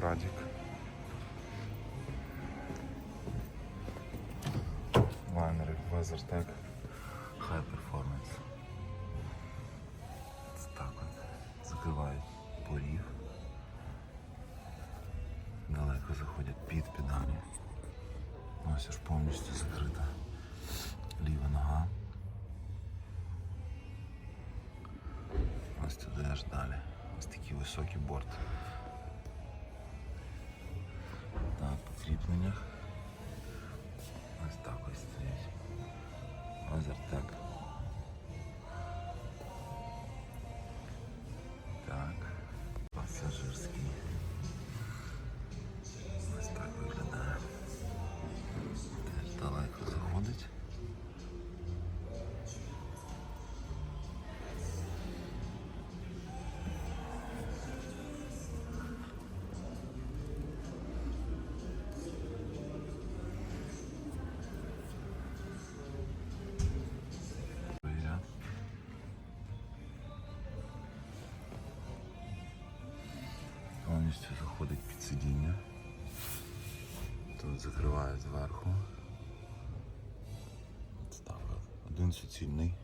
Прадік. Лайнери Weathertech High Performance. Ось так от. Закривають поріг. Далеко заходять під педалі. Ось аж повністю закрита ліва нога. Ось туди аж далі. Ось такий високий борт. Так. Ось так ось стоїть. Озертек. Повністю заходить під сидіння. Тут закриває зверху. Ось. Один суцільний